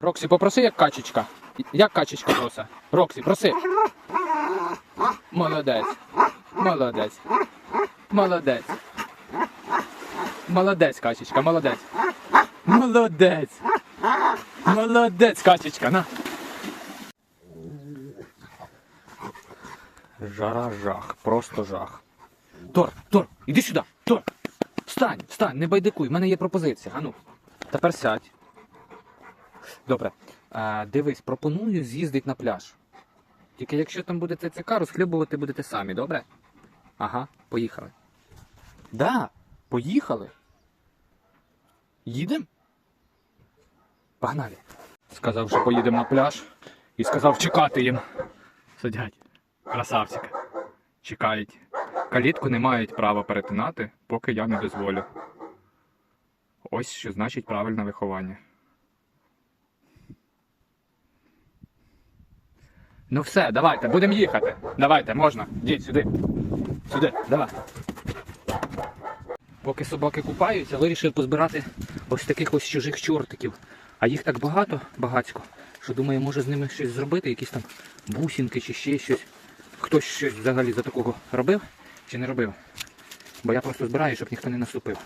Роксі, попроси, як качечка. Як качечка проси? Роксі, проси. Молодець. Молодець. Молодець. Молодець, качечка, молодець. Молодець. Молодець, качечка, на. Жара жах, просто жах. Тор, Тор, іди сюди, Тор. Встань, встань, не байдикуй, в мене є пропозиція. Ану, тепер сядь. Добре. А, дивись, пропоную з'їздити на пляж. Тільки якщо там буде ТЦК, розхлюбувати будете самі, добре? Ага, поїхали. Да, поїхали. Їдемо? Погнали. Сказав, що поїдемо на пляж і сказав чекати їм. Сидять. Красавчики. Чекають. Калітку не мають права перетинати, поки я не дозволю. Ось що значить правильне виховання. Ну все, давайте, будемо їхати. Давайте, можна. Йдіть сюди. Сюди, давай. Поки собаки купаються, вирішив позбирати ось таких ось чужих чортиків. А їх так багато, багацько, що думаю, може з ними щось зробити, якісь там бусинки чи ще щось. Хтось щось взагалі за такого робив чи не робив? Бо я просто збираю, щоб ніхто не наступив.